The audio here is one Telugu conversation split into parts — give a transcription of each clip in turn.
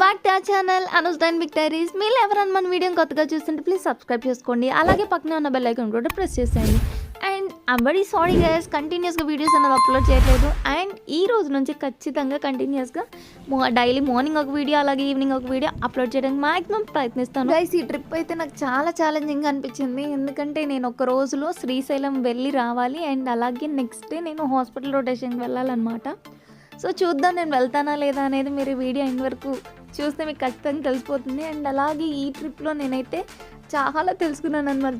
బ్యాక్ టు ఛానల్ అనుజ్ డైన్ విక్టరీస్ మీరు ఎవరైనా మన వీడియో కొత్తగా చూస్తుంటే ప్లీజ్ సబ్స్క్రైబ్ చేసుకోండి. అలాగే పక్కనే ఉన్న బెల్ ఐకాన్ కూడా ప్రెస్ చేసేయండి. And I'm very sorry guys కంటిన్యూస్గా వీడియోస్ అనేది అప్లోడ్ చేయట్లేదు. అండ్ ఈ రోజు నుంచి ఖచ్చితంగా కంటిన్యూస్గా డైలీ మార్నింగ్ ఒక వీడియో అలాగే ఈవినింగ్ ఒక వీడియో అప్లోడ్ చేయడానికి మాక్సిమం ప్రయత్నిస్తాను. గైస్ ఈ ట్రిప్ అయితే నాకు చాలా ఛాలెంజింగ్ అనిపించింది. ఎందుకంటే నేను ఒక రోజులో శ్రీశైలం వెళ్ళి రావాలి. అండ్ అలాగే నెక్స్ట్ డే నేను హాస్పిటల్ రొటేషన్కి వెళ్ళాలన్నమాట. సో చూద్దాం నేను వెళ్తానా లేదా అనేది మీరు వీడియో ఎండ్ వరకు చూస్తే మీకు ఖచ్చితంగా తెలిసిపోతుంది. అండ్ అలాగే ఈ ట్రిప్లో నేనైతే చాలా తెలుసుకున్నాను అనమాట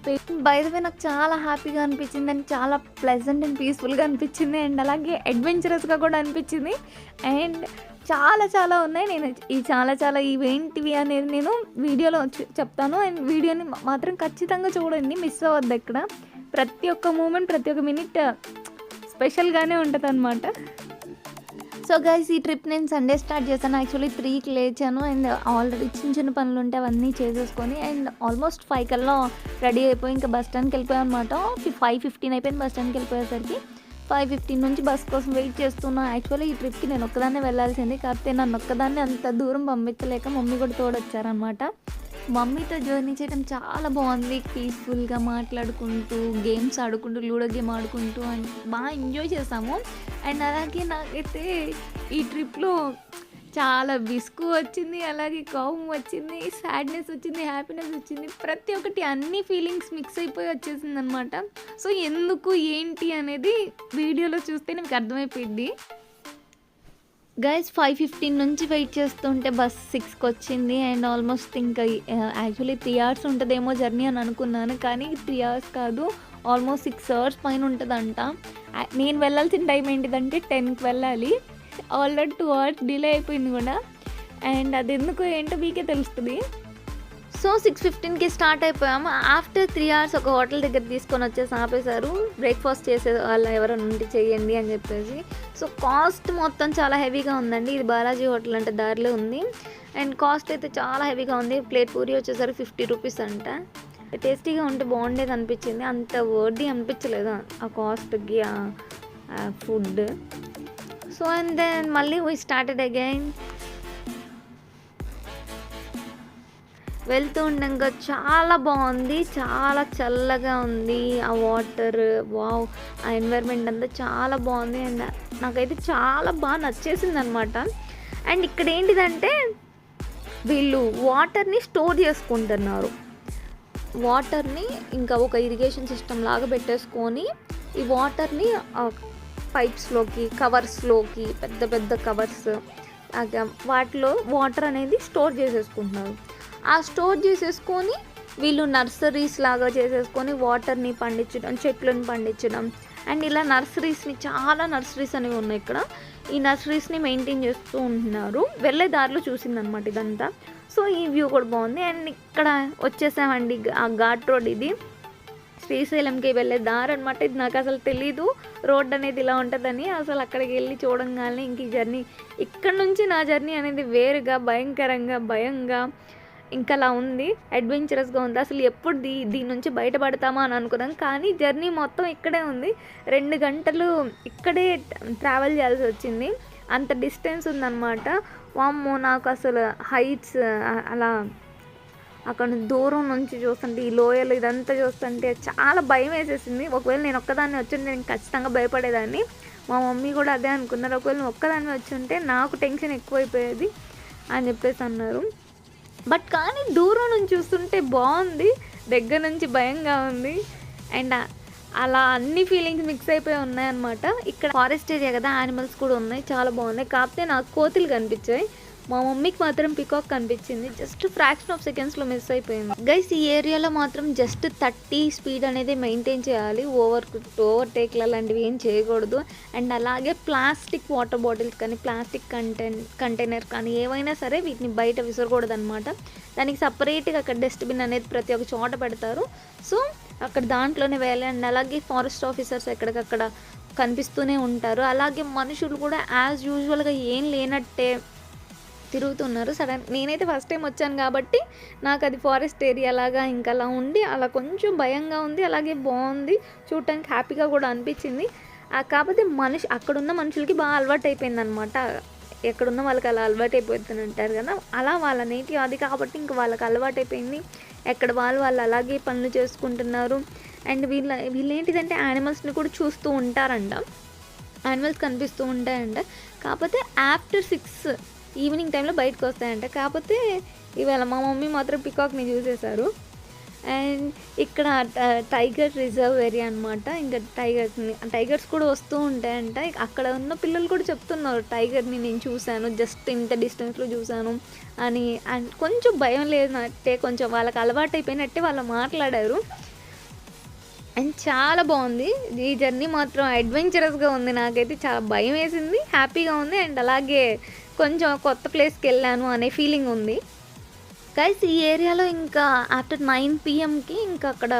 బై నాకు చాలా హ్యాపీగా అనిపించింది. అండ్ చాలా ప్లెజెంట్ అండ్ పీస్ఫుల్గా అనిపించింది. అండ్ అలాగే అడ్వెంచరస్గా కూడా అనిపించింది. అండ్ చాలా చాలా ఉన్నాయి. నేను ఈ చాలా చాలా ఇవేంటివి అనేది నేను వీడియోలో చెప్తాను. అండ్ వీడియోని మాత్రం ఖచ్చితంగా చూడండి. మిస్ అవ్వద్దు ఇక్కడ ప్రతి ఒక్క మూమెంట్ ప్రతి ఒక్క మినిట్ స్పెషల్గానే ఉంటుంది అనమాట సో గైస్ ఈ ట్రిప్ నేను సండే స్టార్ట్ చేశాను. యాక్చువల్లీ త్రీకి లేచాను అండ్ ఆల్రెడీ చిన్న చిన్న పనులు ఉంటే అవన్నీ చేసేసుకొని అండ్ ఆల్మోస్ట్ ఫైవ్ కల్లా రెడీ అయిపోయి ఇంకా బస్ స్టాండ్కి వెళ్ళిపోయాను అనమాట ఫైవ్ ఫిఫ్టీన్ అయిపోయింది బస్ స్టాండ్కి వెళ్ళిపోయేసరికి. ఫైవ్ ఫిఫ్టీన్ నుంచి బస్ కోసం వెయిట్ చేస్తున్నా. యాక్చువల్లీ ఈ ట్రిప్కి నేను ఒక్కదాన్నే వెళ్ళాల్సింది. కాకపోతే నన్ను ఒక్కదాన్ని అంత దూరం పంపించలేక మమ్మీ కూడా తోడొచ్చారనమాట మమ్మీతో జర్నీ చేయడం చాలా బాగుంది. పీస్ఫుల్గా మాట్లాడుకుంటూ గేమ్స్ ఆడుకుంటూ లూడో గేమ్ ఆడుకుంటూ అండ్ బాగా ఎంజాయ్ చేసాము. అండ్ అలాగే నాకైతే ఈ ట్రిప్లో చాలా విసుగు వచ్చింది అలాగే కోపం వచ్చింది సాడ్నెస్ వచ్చింది హ్యాపీనెస్ వచ్చింది. ప్రతి ఒక్కటి అన్ని ఫీలింగ్స్ మిక్స్ అయిపోయి వచ్చేసింది అనమాట సో ఎందుకు ఏంటి అనేది వీడియోలో చూస్తే మీకు అర్థమైపోయింది గైస్ ఫైవ్ ఫిఫ్టీన్ నుంచి వెయిట్ చేస్తుంటే బస్ సిక్స్కి వచ్చింది అండ్ ఆల్మోస్ట్ ఇంకా యాక్చువల్లీ త్రీ అవర్స్ ఉంటుందేమో జర్నీ అని అనుకున్నాను కానీ త్రీ అవర్స్ కాదు ఆల్మోస్ట్ సిక్స్ అవర్స్ పైన ఉంటుందంట. నేను వెళ్ళాల్సిన టైం ఏంటిదంటే టెన్కి వెళ్ళాలి. ఆల్రెడీ టూ అవర్స్ డిలే అయిపోయింది కూడా. అండ్ అది ఎందుకు ఏంటో మీకే తెలుస్తుంది. సో సిక్స్ ఫిఫ్టీన్కి స్టార్ట్ అయిపోయాము. ఆఫ్టర్ త్రీ అవర్స్ ఒక హోటల్ దగ్గర తీసుకొని వచ్చేసి ఆపేశారు. బ్రేక్ఫాస్ట్ చేసే వాళ్ళు ఎవరైనా ఉండి చేయండి అని చెప్పేసి. సో కాస్ట్ మొత్తం చాలా హెవీగా ఉందండి. ఇది బాలాజీ హోటల్ అంటే దారిలో ఉంది. అండ్ కాస్ట్ అయితే చాలా హెవీగా ఉంది. ప్లేట్ పూరి వచ్చేసరికి ఫిఫ్టీ రూపీస్ అంట. టేస్టీగా ఉంటే బాగుండేది అనిపించింది. అంత వర్డీ అనిపించలేదు ఆ కాస్ట్కి ఆ ఫుడ్ సో అండ్ దెన్ మళ్ళీ వీ స్టార్టెడ్ అగైన్ వెళ్తూ ఉండగా చాలా బాగుంది. చాలా చల్లగా ఉంది ఆ వాటర్. వావ్! ఆ ఎన్వైర్న్మెంట్ అంతా చాలా బాగుంది. అండ్ నాకైతే చాలా బాగా నచ్చేసింది అనమాట అండ్ ఇక్కడ ఏంటిదంటే వీళ్ళు వాటర్ని స్టోర్ చేసుకుంటున్నారు. వాటర్ని ఇంకా ఒక ఇరిగేషన్ సిస్టమ్ లాగా పెట్టేసుకొని ఈ వాటర్ని పైప్స్లోకి కవర్స్లోకి పెద్ద పెద్ద కవర్స్ వాటిలో వాటర్ అనేది స్టోర్ చేసేసుకుంటున్నారు. ఆ స్టోర్ చేసేసుకొని వీళ్ళు నర్సరీస్ లాగా చేసేసుకొని వాటర్ని పండించడం చెట్లను పండించడం. అండ్ ఇలా నర్సరీస్ని చాలా నర్సరీస్ అనేవి ఉన్నాయి ఇక్కడ. ఈ నర్సరీస్ని మెయింటైన్ చేస్తూ ఉంటున్నారు. వెళ్ళే దారిలో చూసిందనమాట ఇదంతా. సో ఈ వ్యూ కూడా బాగుంది. అండ్ ఇక్కడ వచ్చేసామండి ఆ ఘాట్ రోడ్ ఇది. శ్రీశైలంకి వెళ్ళే దారి అనమాట ఇది నాకు అసలు తెలీదు. రోడ్ అనేది ఇలా ఉంటుందని అసలు అక్కడికి వెళ్ళి చూడంగానే ఇంక ఈ జర్నీ ఇక్కడ నుంచి నా జర్నీ అనేది వేరుగా భయంకరంగా భయంగా ఇంకా అలా ఉంది అడ్వెంచరస్గా ఉంది. అసలు ఎప్పుడు దీ దీని నుంచి బయటపడతామా అని అనుకున్నాం. కానీ జర్నీ మొత్తం ఇక్కడే ఉంది. రెండు గంటలు ఇక్కడే ట్రావెల్ చేయాల్సి వచ్చింది. అంత డిస్టెన్స్ ఉందన్నమాట. వామ్మో నాకు అసలు హైట్స్ అలా అక్కడ దూరం నుంచి చూస్తుంటే ఈ లోయలు ఇదంతా చూస్తుంటే చాలా భయం వేసేసింది. ఒకవేళ నేను ఒక్కదాన్ని వచ్చి నేను ఖచ్చితంగా భయపడేదాన్ని. మా మమ్మీ కూడా అదే అనుకున్నారు. ఒకవేళ ఒక్కదాన్ని వచ్చి ఉంటే నాకు టెన్షన్ ఎక్కువైపోయేది అని చెప్పేసి అన్నారు. బట్ కానీ దూరం నుంచి చూస్తుంటే బాగుంది దగ్గర నుంచి భయంగా ఉంది. అండ్ అలా అన్ని ఫీలింగ్స్ మిక్స్ అయిపోయి ఉన్నాయన్నమాట. ఇక్కడ ఫారెస్ట్ ఏరియా కదా యానిమల్స్ కూడా ఉన్నాయి చాలా బాగున్నాయి. కాకపోతే నాకు కోతులు కనిపించాయి. మా మమ్మీకి మాత్రం పికాక్ కనిపించింది. జస్ట్ ఫ్రాక్షన్ ఆఫ్ సెకండ్స్లో మిస్ అయిపోయింది. గైస్ ఈ ఏరియాలో మాత్రం జస్ట్ థర్టీ స్పీడ్ అనేది మెయింటైన్ చేయాలి. ఓవర్ ఓవర్టేక్ లాంటివి అలాంటివి ఏం చేయకూడదు. అండ్ అలాగే ప్లాస్టిక్ వాటర్ బాటిల్స్ కానీ ప్లాస్టిక్ కంటైన్ కంటైనర్ కానీ ఏవైనా సరే వీటిని బయట విసరకూడదు అనమాట దానికి సపరేట్గా అక్కడ డస్ట్బిన్ అనేది ప్రతి ఒక్క చోట పెడతారు. సో అక్కడ దాంట్లోనే వేయాలి. అండ్ అలాగే ఫారెస్ట్ ఆఫీసర్స్ ఎక్కడికక్కడ కనిపిస్తూనే ఉంటారు. అలాగే మనుషులు కూడా యాజ్ యూజువల్గా ఏం లేనట్టే తిరుగుతున్నారు. సడన్ నేనైతే ఫస్ట్ టైం వచ్చాను కాబట్టి నాకు అది ఫారెస్ట్ ఏరియా లాగా ఇంకా అలా ఉండి అలా కొంచెం భయంగా ఉంది. అలాగే బాగుంది. చూడటానికి హ్యాపీగా కూడా అనిపించింది. కాకపోతే మనిషి అక్కడున్న మనుషులకి బాగా అలవాటు అయిపోయింది అనమాట ఎక్కడున్న వాళ్ళకి అలా అలవాటు అయిపోతుంది అంటారు కదా. అలా వాళ్ళ నేటివ్ అది కాబట్టి ఇంకా వాళ్ళకి అలవాటు అయిపోయింది ఎక్కడ వాళ్ళు వాళ్ళు అలాగే పనులు చేసుకుంటున్నారు. అండ్ వీళ్ళ వీళ్ళు ఏంటిదంటే యానిమల్స్ని కూడా చూస్తూ ఉంటారంట. యానిమల్స్ కనిపిస్తూ ఉంటాయంట. కాకపోతే ఆఫ్టర్ సిక్స్ ఈవినింగ్ టైంలో బయటకు వస్తాయంట. కాకపోతే ఇవాళ మా మమ్మీ మాత్రం పికాక్ని చూసేశారు. అండ్ ఇక్కడ టైగర్ రిజర్వ్ ఏరియా అనమాట ఇంకా టైగర్స్ని టైగర్స్ కూడా వస్తూ ఉంటాయంట. అక్కడ ఉన్న పిల్లలు కూడా చెప్తున్నారు టైగర్ని నేను చూశాను జస్ట్ ఇంత డిస్టెన్స్లో చూశాను అని. అండ్ కొంచెం భయం లేనట్టే కొంచెం వాళ్ళకి అలవాటు అయిపోయినట్టే వాళ్ళు మాట్లాడారు. అండ్ చాలా బాగుంది. ఈ జర్నీ మాత్రం అడ్వెంచరస్గా ఉంది. నాకైతే చాలా భయం వేసింది. హ్యాపీగా ఉంది. అండ్ అలాగే కొంచెం కొత్త ప్లేస్కి వెళ్ళాను అనే ఫీలింగ్ ఉంది. గైస్ ఈ ఏరియాలో ఇంకా ఆఫ్టర్ నైన్ పిఎంకి ఇంకా అక్కడ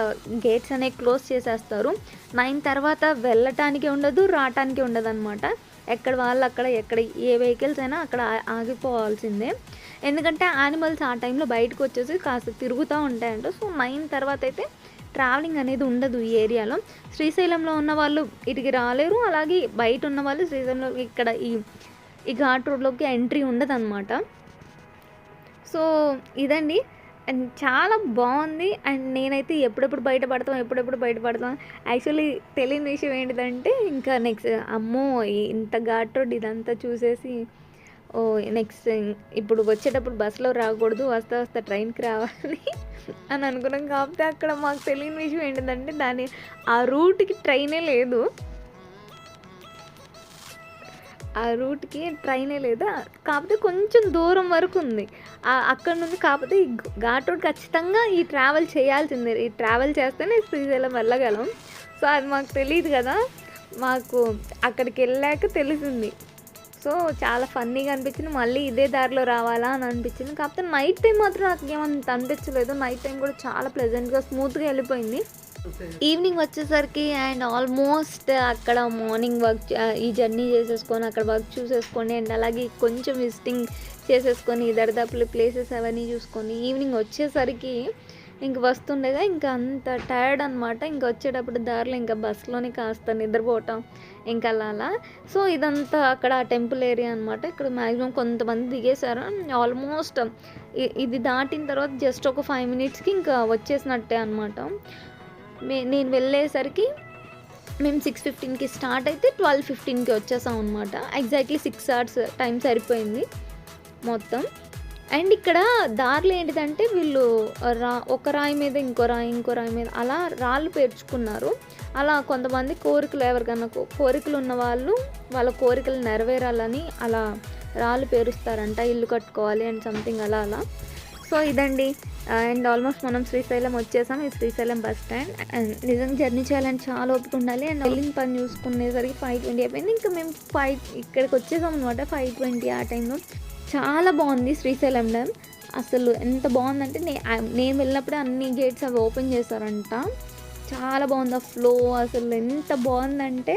గేట్స్ అనేవి క్లోజ్ చేసేస్తారు. నైన్ తర్వాత వెళ్ళటానికి ఉండదు రావటానికి ఉండదు అనమాట ఎక్కడ వాళ్ళు అక్కడ ఎక్కడ ఏ వెహికల్స్ అయినా అక్కడ ఆగిపోవాల్సిందే. ఎందుకంటే యానిమల్స్ ఆ టైంలో బయటకు వచ్చేసి కాస్త తిరుగుతూ ఉంటాయంట. సో నైన్ తర్వాత అయితే ట్రావెలింగ్ అనేది ఉండదు ఈ ఏరియాలో. శ్రీశైలంలో ఉన్న వాళ్ళు ఇటుకి రాలేరు అలాగే బయట ఉన్న వాళ్ళు శ్రీశైలంలో ఇక్కడ ఈ ఈ ఘాట్ రోడ్లోకి ఎంట్రీ ఉండదు అనమాట సో ఇదండి. అండ్ చాలా బాగుంది. అండ్ నేనైతే ఎప్పుడెప్పుడు బయటపడతాం ఎప్పుడెప్పుడు బయటపడతాం. యాక్చువల్లీ తెలియని విషయం ఏంటిదంటే ఇంకా నెక్స్ట్ అమ్మో ఇంత ఘాట్ రోడ్ ఇదంతా చూసేసి ఓ నెక్స్ట్ ఇప్పుడు వచ్చేటప్పుడు బస్సులో రాకూడదు వస్తా వస్తా ట్రైన్కి రావాలి అని అనుకున్నాం. కాకపోతే అక్కడ మాకు తెలియని విషయం ఏంటిదంటే దాని ఆ రూట్కి ట్రైనే లేదు. ఆ రూట్కి ట్రైనే లేదా? కాకపోతే కొంచెం దూరం వరకు ఉంది. అక్కడ నుండి కాకపోతే ఈ ఘాట్ రోడ్ ఖచ్చితంగా ఈ ట్రావెల్ చేయాల్సిందే. ఈ ట్రావెల్ చేస్తేనే శ్రీశైలం వెళ్ళగలం. సో అది మాకు తెలియదు కదా. మాకు అక్కడికి వెళ్ళాక తెలిసింది. సో చాలా ఫన్నీగా అనిపించింది. మళ్ళీ ఇదే దారిలో రావాలా అని అనిపించింది. కాకపోతే నైట్ టైం మాత్రం నాకు ఏమంత అనిపించలేదు. నైట్ టైం కూడా చాలా ప్లెజెంట్గా స్మూత్గా వెళ్ళిపోయింది. ఈవినింగ్ వచ్చేసరికి అండ్ ఆల్మోస్ట్ అక్కడ మార్నింగ్ వర్క్ ఈ జర్నీ చేసేసుకొని అక్కడ వర్క్ చూసేసుకొని అండ్ అలాగే కొంచెం విజిటింగ్ చేసేసుకొని దరిదాపులు ప్లేసెస్ అవన్నీ చూసుకొని ఈవినింగ్ వచ్చేసరికి ఇంక వస్తుండగా ఇంకా అంత టైర్డ్ అనమాట ఇంకా వచ్చేటప్పుడు దారిలో ఇంకా బస్సులోనే కాస్త నిద్రపోవటం ఇంకా అలా అలా. సో ఇదంతా అక్కడ టెంపుల్ ఏరియా అనమాట ఇక్కడ మ్యాక్సిమం కొంతమంది దిగేశారు. ఆల్మోస్ట్ ఇది దాటిన తర్వాత జస్ట్ ఒక ఫైవ్ మినిట్స్కి ఇంకా వచ్చేసినట్టే అనమాట నేను వెళ్ళేసరికి మేము సిక్స్ ఫిఫ్టీన్కి స్టార్ట్ అయితే ట్వెల్వ్ ఫిఫ్టీన్కి వచ్చేసాం అనమాట ఎగ్జాక్ట్లీ సిక్స్ అవర్స్ టైం సరిపోయింది మొత్తం. అండ్ ఇక్కడ దారిలో ఏంటిదంటే వీళ్ళు రా ఒక రాయి మీద ఇంకో రాయి ఇంకో రాయి మీద అలా రాళ్ళు పేర్చుకున్నారు. అలా కొంతమంది కోరికలు ఎవరికన్నా కోరికలు ఉన్న వాళ్ళు వాళ్ళ కోరికలు నెరవేరాలని అలా రాళ్ళు పేరుస్తారంట ఇల్లు కట్టుకోవాలి అండ్ సంథింగ్ అలా అలా. సో ఇదండి. Uh, అండ్ ఆల్మోస్ట్ మనం శ్రీశైలం వచ్చేసాం. ఈ శ్రీశైలం బస్ స్టాండ్ అండ్ నిజంగా జర్నీ చేయాలని చాలా ఓపిక ఉండాలి. అండ్ వెళ్ళిన పని చూసుకునేసరికి ఫైవ్ ట్వంటీ అయిపోయింది. ఇంకా మేము ఫైవ్ ఇక్కడికి వచ్చేసాం అనమాట ఫైవ్ ట్వంటీ ఆ టైంలో చాలా బాగుంది శ్రీశైలం డ్యామ్ అసలు ఎంత బాగుందంటే నే నేను వెళ్ళినప్పుడే అన్ని గేట్స్ అవి ఓపెన్ చేశారంట. చాలా బాగుంది ఆ ఫ్లో అసలు ఎంత బాగుందంటే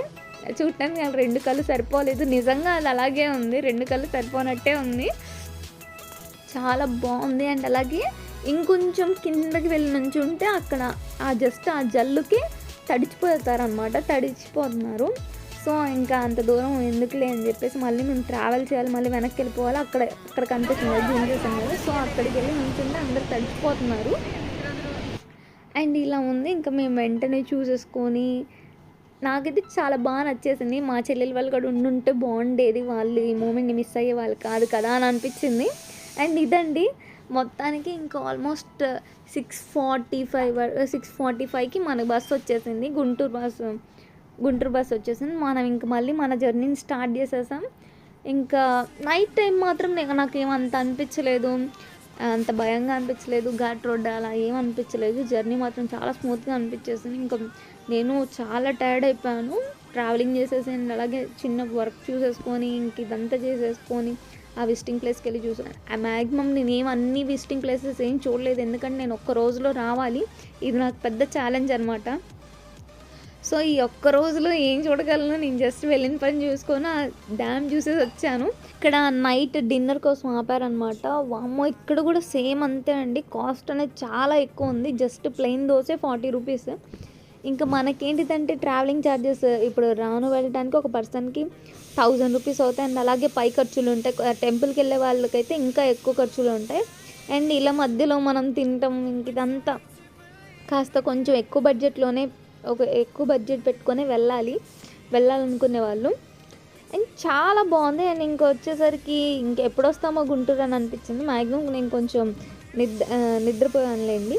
చూడటానికి రెండు కళ్ళు సరిపోలేదు. నిజంగా అది అలాగే ఉంది. రెండు కళ్ళు సరిపోనట్టే ఉంది. చాలా బాగుంది. అండ్ అలాగే ఇంకొంచెం కిందకి వెళ్ళి నుంచి ఉంటే అక్కడ ఆ జస్ట్ ఆ జల్లుకి తడిచిపోతారనమాట తడిచిపోతున్నారు. సో ఇంకా అంత దూరం ఎందుకులే అని చెప్పేసి మళ్ళీ మేము ట్రావెల్ చేయాలి. మళ్ళీ వెనక్కి వెళ్ళిపోవాలి. అక్కడ అక్కడ కనిపిస్తుంది జూమ్ చేసాం కదా. సో అక్కడికి వెళ్ళి నుంచుంటే అందరు తడిచిపోతున్నారు. అండ్ ఇలా ఉంది. ఇంకా మేము వెంటనే చూసేసుకొని నాకైతే చాలా బాగా నచ్చేసింది. మా చెల్లెలు వాళ్ళు కూడా ఉండుంటే బాగుండేది. వాళ్ళు ఈ మూమెంట్ని మిస్ అయ్యే వాళ్ళు కాదు కదా అని అనిపించింది. అండ్ ఇదండి మొత్తానికి ఇంకా almost six forty five six forty ఫైవ్కి మన బస్సు వచ్చేసింది గుంటూరు బస్సు గుంటూరు బస్సు వచ్చేసింది. మనం ఇంక మళ్ళీ మన జర్నీని స్టార్ట్ చేసేసాం. ఇంకా నైట్ టైం మాత్రం నాకు ఏమంత అనిపించలేదు. అంత భయంగా అనిపించలేదు. ఘాట్ రోడ్ అలా ఏం అనిపించలేదు. జర్నీ మాత్రం చాలా స్మూత్గా అనిపించేసింది. ఇంకా నేను చాలా టైర్డ్ అయిపోయాను. ట్రావెలింగ్ చేసేసి అలాగే చిన్న వర్క్ చూసేసుకొని ఇంక ఇదంతా చేసేసుకొని ఆ విజిటింగ్ ప్లేస్కి వెళ్ళి చూసాను ఆ మ్యాక్సిమం నేను ఏం అన్ని విజిటింగ్ ప్లేసెస్ ఏం చూడలేదు. ఎందుకంటే నేను ఒక్క రోజులో రావాలి. ఇది నాకు పెద్ద ఛాలెంజ్ అనమాట సో ఈ ఒక్క రోజులో ఏం చూడగలను? నేను జస్ట్ వెళ్ళిన పని చూసుకొని ఆ డ్యామ్ చూసేసి వచ్చాను. ఇక్కడ నైట్ డిన్నర్ కోసం ఆపారనమాట వామ్మో ఇక్కడ కూడా సేమ్ అంతే అండి. కాస్ట్ అనేది చాలా ఎక్కువ ఉంది. Just plain dosa forty rupees. ఇంకా మనకేంటిదంటే ట్రావెలింగ్ ఛార్జెస్ ఇప్పుడు రాను వెళ్ళడానికి ఒక పర్సన్కి థౌజండ్ రూపీస్ అవుతాయి. అండ్ అలాగే పై ఖర్చులు ఉంటాయి టెంపుల్కి వెళ్ళే వాళ్ళకైతే ఇంకా ఎక్కువ ఖర్చులు ఉంటాయి అండ్ ఇలా మధ్యలో మనం తినటం ఇంక ఇదంతా కాస్త కొంచెం ఎక్కువ బడ్జెట్లోనే ఒక ఎక్కువ బడ్జెట్ పెట్టుకొని వెళ్ళాలి. వెళ్ళాలనుకునే వాళ్ళు. అండ్ చాలా బాగుంది. అండ్ ఇంక వచ్చేసరికి ఇంకెప్పుడు వస్తామో గుంటూరు అని అనిపించింది. మ్యాక్సిమం నేను కొంచెం నిద్ర ఆ, నిద్రపోయానులేండి.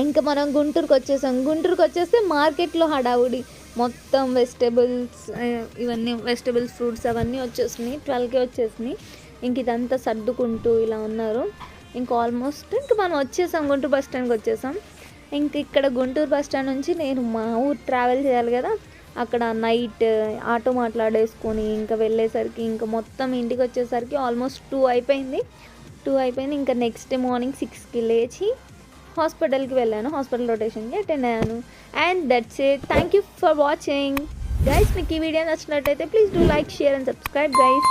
ఇంకా మనం గుంటూరుకు వచ్చేసాం గుంటూరుకు వచ్చేస్తే మార్కెట్లో హడావుడి. మొత్తం వెజిటేబుల్స్ ఇవన్నీ వెజిటేబుల్స్ ఫ్రూట్స్ అవన్నీ వచ్చేసినాయి. ట్వెల్వ్కే వచ్చేసినాయి. ఇంక ఇదంతా సర్దుకుంటూ ఇలా ఉన్నారు. ఇంక ఆల్మోస్ట్ ఇంక మనం వచ్చేసాం గుంటూరు బస్ స్టాండ్కి వచ్చేసాం. ఇంక ఇక్కడ గుంటూరు బస్ స్టాండ్ నుంచి నేను మా ఊరు ట్రావెల్ చేయాలి కదా. అక్కడ నైట్ ఆటో మాట్లాడేసుకొని ఇంకా వెళ్ళేసరికి ఇంకా మొత్తం ఇంటికి వచ్చేసరికి ఆల్మోస్ట్ టూ అయిపోయింది. టూ అయిపోయింది. ఇంకా నెక్స్ట్ డే మార్నింగ్ సిక్స్కి లేచి హాస్పిటల్కి వెళ్ళాను హాస్పిటల్ రొటేషన్కి అటెండ్ అయ్యాను. And that's it. Thank you for watching. Guys మీకు ఈ వీడియో నచ్చినట్టయితే please do like share and subscribe guys.